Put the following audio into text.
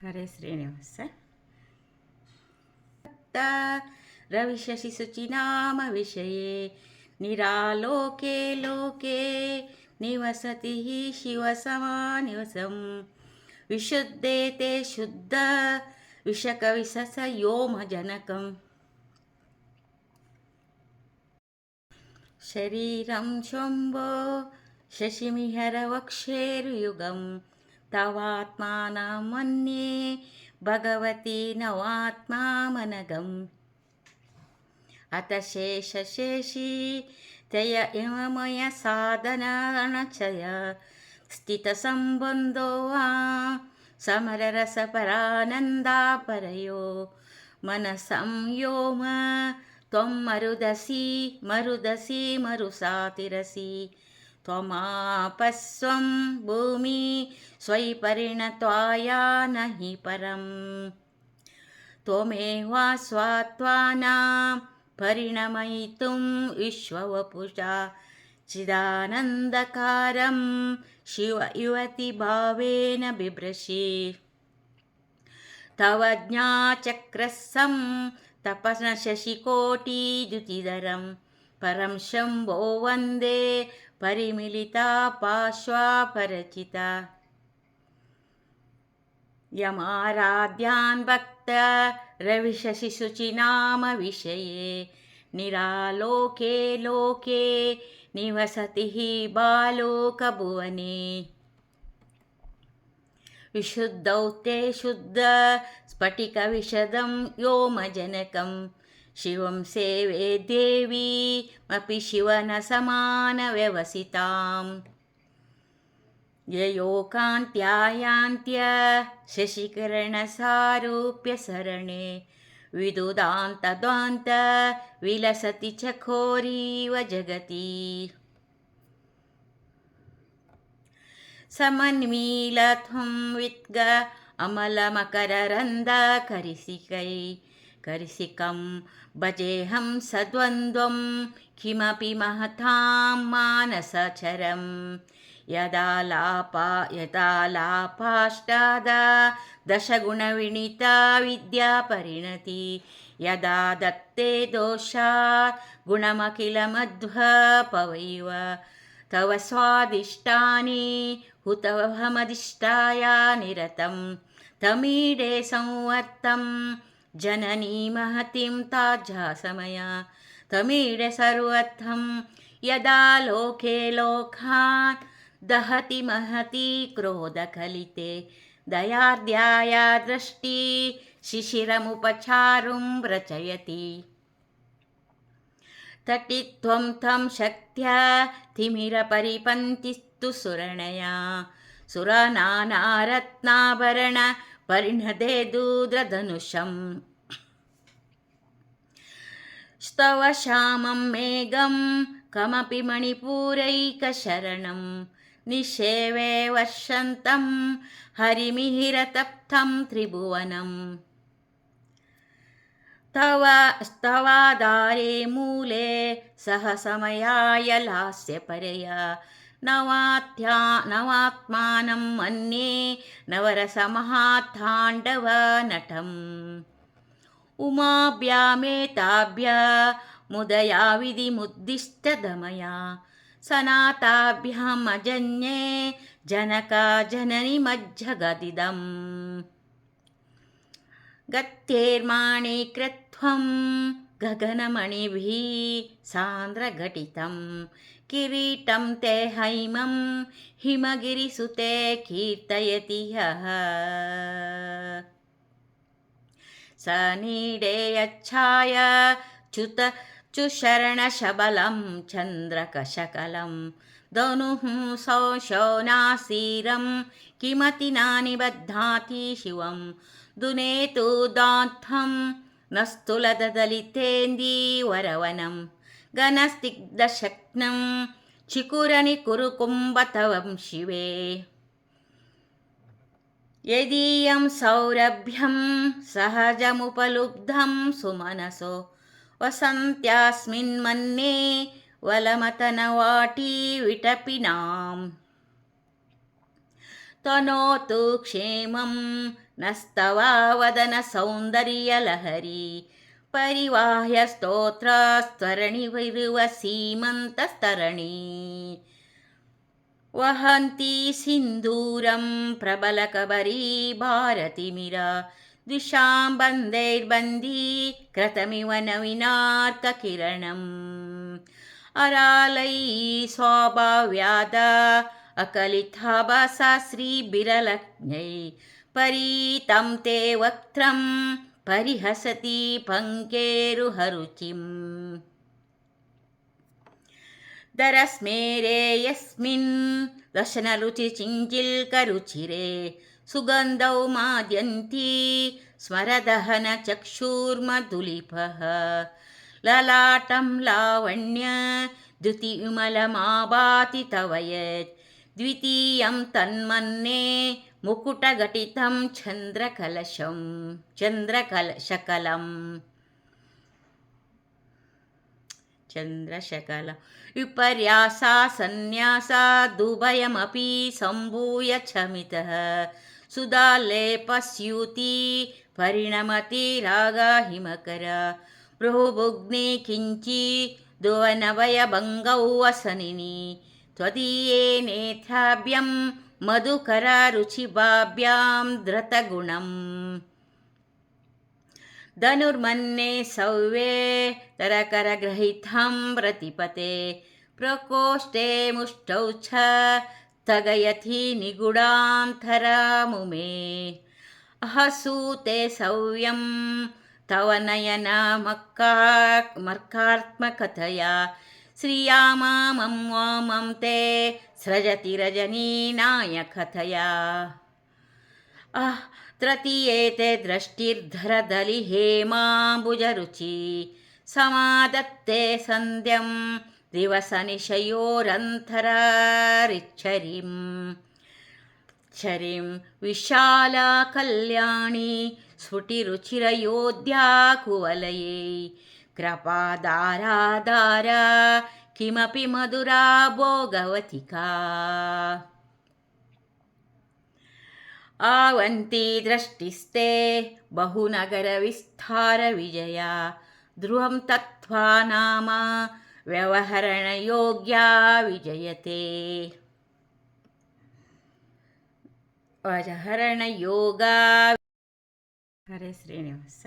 हरे श्रीनिवास रविशशिशुचिनामविषये निरालोके लोके निवसति शिवसमानिवसं विशुद्धे ते शुद्ध विषकविशसयोमजनकम् शरीरं शम्भो शशिमिहरवक्षेरुयुगं తవాత్మానమన్యే భగవతి నవాత్మామనగం. అత శేషశేషీ తయ ఇమమయ సాధనాణచయ స్థితసంబంధో వా సమరరసపరానందాపరయో మనసం యోమ త్వం మరుదసి మరుదసి మరుసాతిరసి. त्वमापस्वं भूमि स्वयि परिणत्वाया न हि परम्। त्वमेवा स्वात्वानां परिणमयितुं विश्ववपुषा चिदानन्दकारं शिव युवतिभावेन बिभ्रशि तव ज्ञाचक्रस्सं तपसशशिकोटिद्युतिधरं परं शम्भो वन्दे परिमिलिता पार्श्वापरचिता यमाराध्यान् भक्त रविशशिशुचिनामविषये निरालोके लोके निवसति हि बालोकभुवने विशुद्धौ ते शुद्ध स्फटिकविशदं ಶಿವಂ ಸೇವೆ ದೇವೀಮಿ ಶಿವನ ಸಮಾನವ್ಯವಸಿತಾಂ ಯಯೋಕಾಂತ್ಯಾಯಾಂತ್ಯ ಶಶಿಕರ್ಣಸಾರೂಪ್ಯ ಸರಣೆ ವಿದುದಾಂತದಾಂತ ವಿಲಸತಿ ಚಕೋರೀವ ಜಗತಿ ಸಮನ್ಮೀಲ ತ್ವಂ ವಿತ್ಗ ಅಮಲಮಕರರಂದ ಕರಿಸಿಕೈ करिसिकं। भजेऽहं सद्वन्द्वं किमपि महतां मानसचरम् यदा लापा यदा लापाष्टादा दशगुणविणिता विद्यापरिणति यदा दत्ते दोषा गुणमखिलमध्वपवैव। तव स्वादिष्टानि हुतवहमदिष्टाया निरतं। तमीडे संवर्तं जननी महतीं ताज्जासमया तमीडे सर्वर्थं यदा लोके लोकान् दहति महती क्रोधकलिते दयार्द्याया दृष्टि शिशिरमुपचारुं रचयति। तटित्वं तं शक्त्या तिमिरपरिपन्तिस्तु सुरणया सुरनानारत्नाभरण परिणदे दूद्रधनुषम् स्तव श्यामं मेघं कमपि मणिपूरैकशरणं। निषेवे वर्षन्तं हरिमिहिरतप्तं त्रिभुवनम् तव स्तवाधारे मूले सहसमयाय लास्यपरया नवात्या नवात्मानं मन्ये नवरसमहाताण्डवनटम् उमाभ्यामेताभ्य मुदया विधिमुद्दिष्टदमया सनाताभ्याम् अजन्ये जनका जननिमज्जगदिदम् गत्येर्माणिकृत्वं गगनमणिभिः सान्द्रघटितं किरीटं ते हैमं हिमगिरिसुते कीर्तयति ह्यः। स नीडे यच्छाय च्युत चुशरणशबलं चन्द्रकशकलं। धनुः सौशौनासीरं किमति नानिबध्नाति शिवं। दुनेतु दान्तं नस्तुलदलितेन्दीवरवनं घनस्निग्धशक्नं चिकुरनिकुरुकुम्भतवं शिवे। यदीयं सौरभ्यं सहजमुपलुब्धं सुमनसो। वसन्त्यास्मिन्मन्ये वलमतनवाटी विटपिनाम्। तनोतु क्षेमं नस्तवा वदनसौन्दर्यलहरी परिवाह्य स्तोत्रस्तरणिविरुव सीमन्तस्तरणि। वहन्ती सिन्दूरं प्रबलकबरी भारतिमिरा। द्विषां बन्दैर्बन्दी कृतमिव नविनार्ककिरणम्। अरालयी स्वाभाव्यादा अकलिताभासा श्रीबिरलज्ञै। परीतं ते वक्त्रं परिहसति पङ्केरुहरुचिम्। दरस्मेरे यस्मिन् दशनरुचिचिञ्जिल्करुचिरे सुगन्धौ माद्यन्ती स्मरदहनचक्षुर्मधुलिपः। ललाटं लावण्य द्युतिविमलमाभाति तव यत् द्वितीयं तन्मन्ये मुकुटघटितं चन्द्रकलशं चन्द्रकलशकलम्। चन्द्रशकल। विपर्यासा सन्न्यासा दुभयमपि सम्भूय चमितः सुधालेपस्यूती परिणमति रागाहिमकर भ्रुभुग्ने किञ्चि दुवनवयभङ्गौ वसनिनि त्वदीये नेत्राभ्यं मधुकररुचिभाभ्यां धृतगुणम्। धनुर्मन्ये सव्ये तरकरग्रहितं प्रतिपते प्रकोष्ठे मुष्टौ च स्थगयति निगूढान्तरामुमे अहसूते सव्यं तव नयनमक्का मर्कात्मकतया श्रियामामं वामं ते स्रजति रजनीनाय कथया आह तृतीये ते दृष्टिर्धरदलि हेमाम्बुजरुचि समादत्ते सन्ध्यं दिवसनिशयोरन्तरारिच्छरिम् छरिं विशाला कल्याणी स्फुटिरुचिरयोध्या कुवलये कृपा दारा दारा किमपि मधुरा भोगवतिका आवन्ति दृष्टिस्ते बहुनगरविस्तारविजया ध्रुवं तत्त्वा नाम व्यवहरणयोग्या विजयते। व्यवहरणयोगा हरे श्रीनिवास।